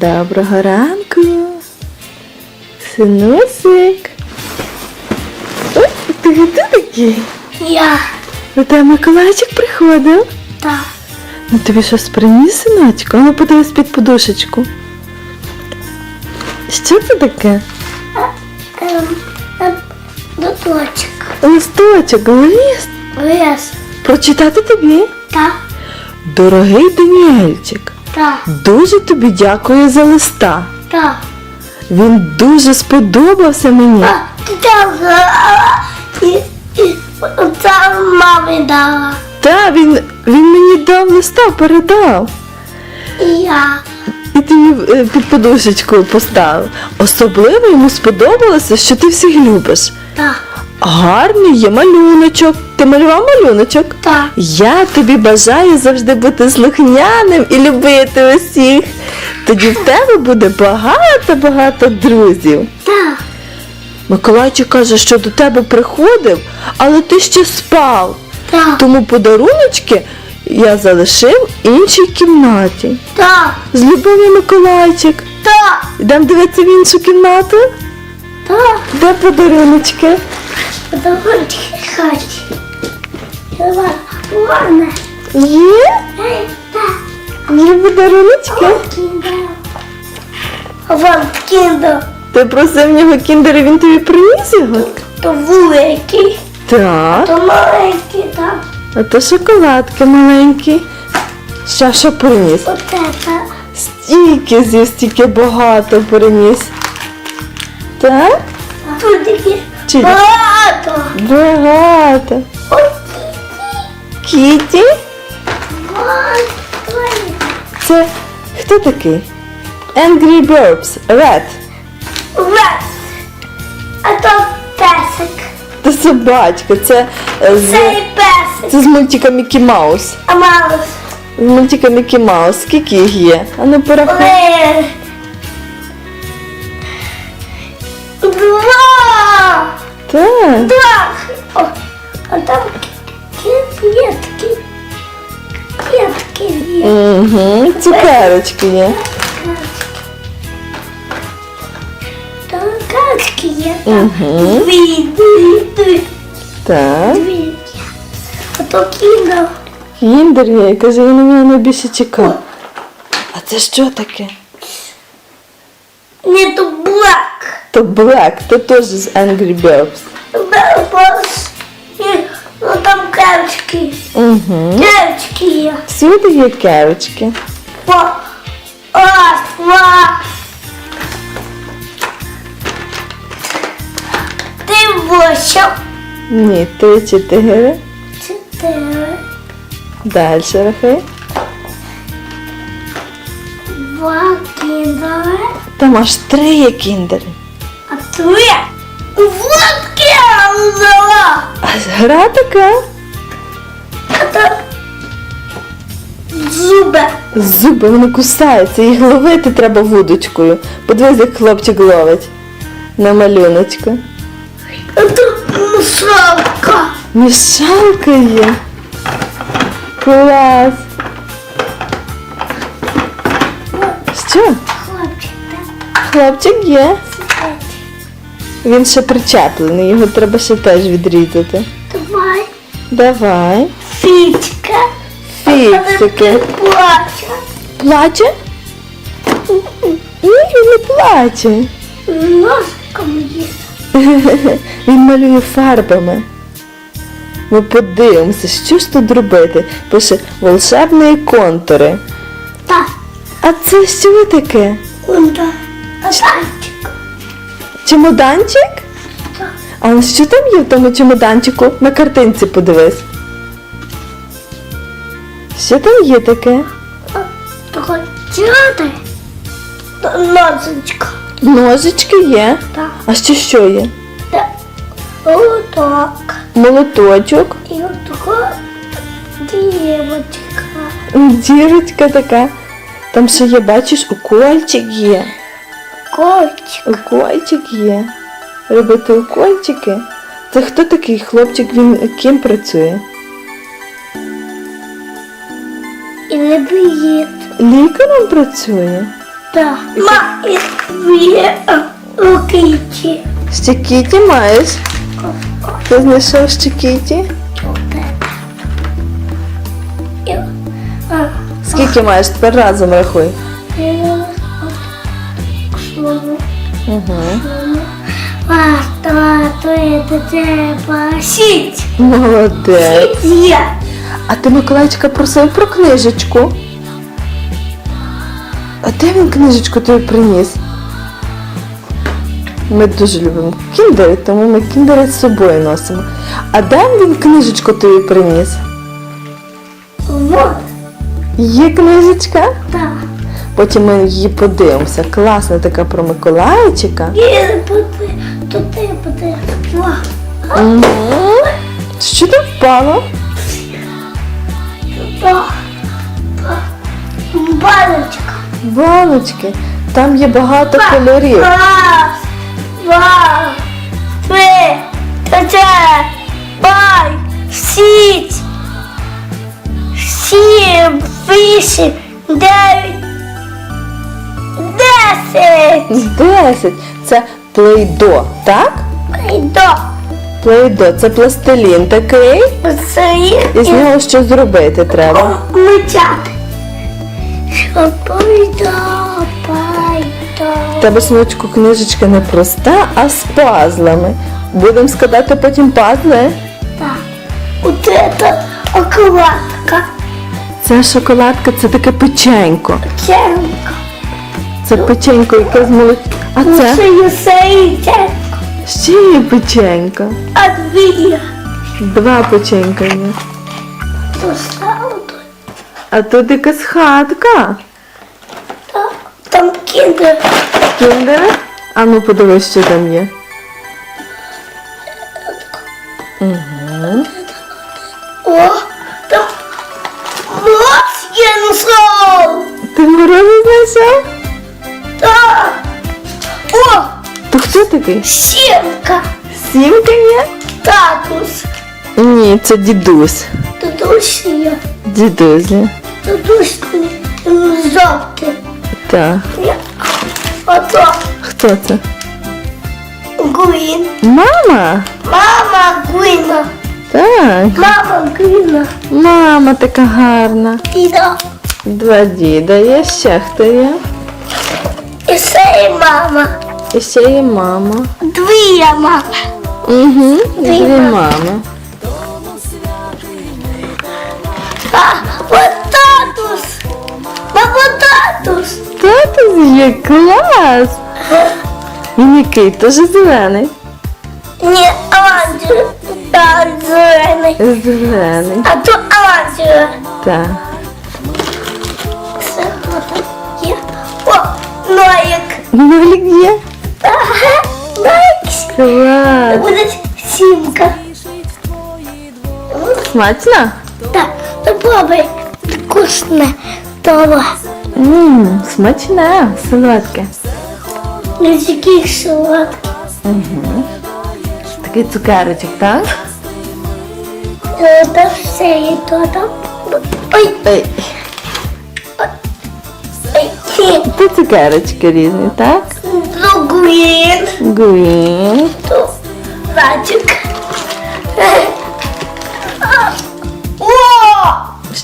Доброго ранку. Синусик. Ой, ти хто такий? Я. До тебе Миколайчик приходив. Та. Ну тобі щось приніс, синочку? Ну подивись під подушечку. Що це таке? Ем, ем, Листочок, лист. Лес. Прочитати тобі. Та. Дорогий Даніельчик, Та. дуже тобі дякую за листа. Та. Він дуже сподобався мені. Так. це мамі дала. Та він, він мені дав листа, передав. І я. І ти її е, під подушечкою поставив. Особливо йому сподобалося, що ти всіх любиш. Та. Гарний є малюночок. Ти малював малюночок? Та. Я тобі бажаю завжди бути слухняним і любити усіх. Тоді в тебе буде багато-багато друзів. Та. Миколайчик каже, що до тебе приходив, але ти ще спав. Та. Тому подаруночки я залишив в іншій кімнаті. Та. З любов'ю Миколайчик. Та. Йдемо дивитися в іншу кімнату. Та. Де подаруночки? Подавайте хаті. Ладно. Є? Ей, та. Є подаруночки? Вон кіндер. Ти просив нього кіндер, і він тобі приніс його? То великий, Так. то маленький, так. А то шоколадки маленькі. Що, що приніс? Это. Стільки з'їв, стільки багато приніс. Так? Тут такі багато. Багато. Ой, Кіті? ой. Це хто такий? Angry Birds, Red. Раз. А то песик. Це собачка, це е, з, Цей песик. це з мультика Мікі Маус. А маус. З мультика Мікі Маус. Скільки їх є? А ну порахуй. Так. Два. О, а там квітки. Квітки є. Угу. Цукерочки є. Там качки є. Угу. Дві, дві, дві. Так. Дві. А то кіндер. Кіндер є, каже, він на мене найбільше чекав. А це що таке? Не то блак. То Black, то теж з Angry Birds. Ну там качки. Угу. Качки є. Всюди є керочки. По. Раз, два. Ти восемь. Ні, три, чотири. Чотири. Далі рахуй. Два кіндери. Там аж три є кіндери. Три. Водки я взяла. А гра така. А зуби. Зуби вони кусаються, їх ловити треба вудочкою. Подивись, як хлопчик ловить на малюночку. А то мусалка. Мішалка є. Клас. Що? Хлопчик, так? Хлопчик є. Він ще причеплений, його треба ще теж відрізати. Давай. Давай. Фічка. Фіксики. Плаче. Плаче? Ні, він не плаче. Ножиком є. Він малює фарбами. Ми подивимося, що ж тут робити. Пише волшебні контури. Так. А це що таке? Унда. Чемоданчик? А що там є в тому чемоданчику? На картинці подивись. Що там є таке? Тяти. Ножичка. Ножички є. Так. А ще що є? Отак. Молоточок, І отака дівочка. дірочка така. Там ще є, бачиш, укольчик є. Котик. Укольчик є. Робити укольчики. Це хто такий хлопчик? Він ким працює? І не боїть. Лікарем працює? Так. Ма, і рукиці. Ще Кіті маєш? Ти знайшов ще Кіті? Скільки маєш? Тепер разом рахуй. Угу. Два, три, чотири, п'ять, шість. Молодець. Є. А ти Миколайчика просив про книжечку. А де він книжечку тобі приніс? Ми дуже любимо кіндери, тому ми кіндери з собою носимо. А де він книжечку тобі приніс? Вот. Є книжечка? Так. Потім ми її подивимося. Класна така про Миколайчика. Туди буде. Угу. Що там впало? Два. Два. Баночка. Баночки. Там є багато кольорів. Раз, два, три, чотири, п'ять, шість, сім, вісім, дев'ять, десять. Десять. Це плейдо, так? Прийду. Плейдо це пластилін такий. Це І з нього щось зробити треба. мечати. Що прийду, прийду. Тебе синочку книжечка не проста, а з пазлами. Будемо складати потім пазли. Так. Вот это окладка. Це шоколадка, це таке печенько. Ченка. Це печенько, яке з молоч... А це Це юсейченко. ще є печенько. А дві. Два печенька є. А тут якась хатка. Там кіндер. Кіндери? А ну подивись, що там є. Угу. О, там морс є знайшов. Ти морози знайшов? Такий? сімка. Сімка є? Татус. Ні, це дідусь. Дудусь є. Дідусь. є. Дудусь жовтий. Так. Ото Хто це? Гуін. Мама? Мама Гуіна. Так. Мама Гуіна. Мама така гарна. Діда. Два діда є, ще хто є? І це і мама. І ще є мама. Дві є мама. Угу. Дві Дві мами. А, от татус. Баба татус. Татус є клас. Він який? Теж зелений. Ні, аванжир. Так, зелений. Зелений. А тут аванжир. Так. Це от є. Ага, Ноїк. Клас. Буде сімка. Смачно? Так, попробуй. Вкусне. Того. Ммм, смачне, солодке. Не такий солодкий. Такий цукерочок, так? Це все і то там. Ой, Ой, ой, це цукерочки різні, так? Другий. Гуін. Тут зайчик. О!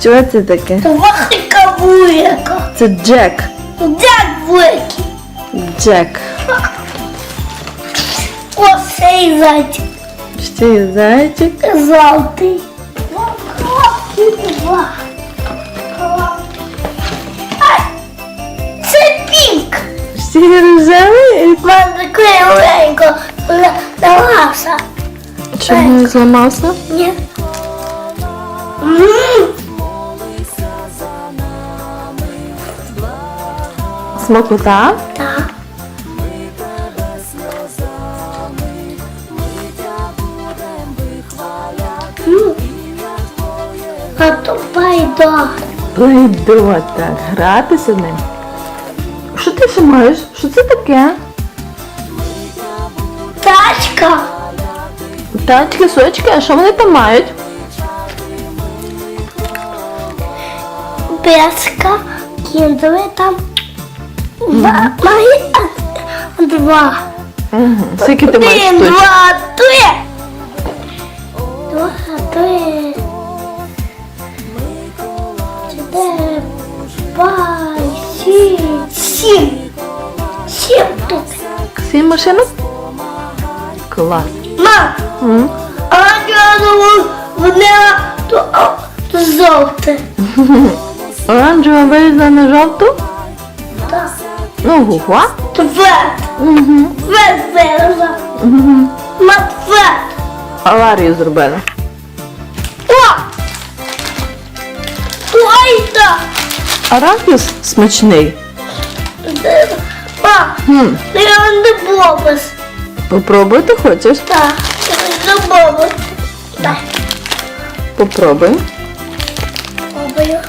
Що це таке? Вахика вуяка. Це Джек. Як вуяки? Джек. О, цей зайчик. Ще є зайчик. Золотий. Два. Рожевий. Мене таке маленько ламався. Чому зламався? Ні. Смакота. Так. А то пайда. Плейдо, так, гратися ним. Що ти ще маєш? Що це таке? Тачка. Тачки, сочки, а що вони там мають? Песка. Кіндове там. Два. Угу. Скільки ти маєш Один, два, три. Два, три. Сім машинок? Клас. Мам, М. а я вони то, то жовте. Оранжева вирізана на жовту? Так. Ну. Угу. Вет вираза. Угу. Мат вет. Аварію зробили. О! Ой, так. Арахіс смачний. А, Хм. я не бобус. Попробуй, ти хочеш? Так, я не бобус. Так, Попробуй. бобую.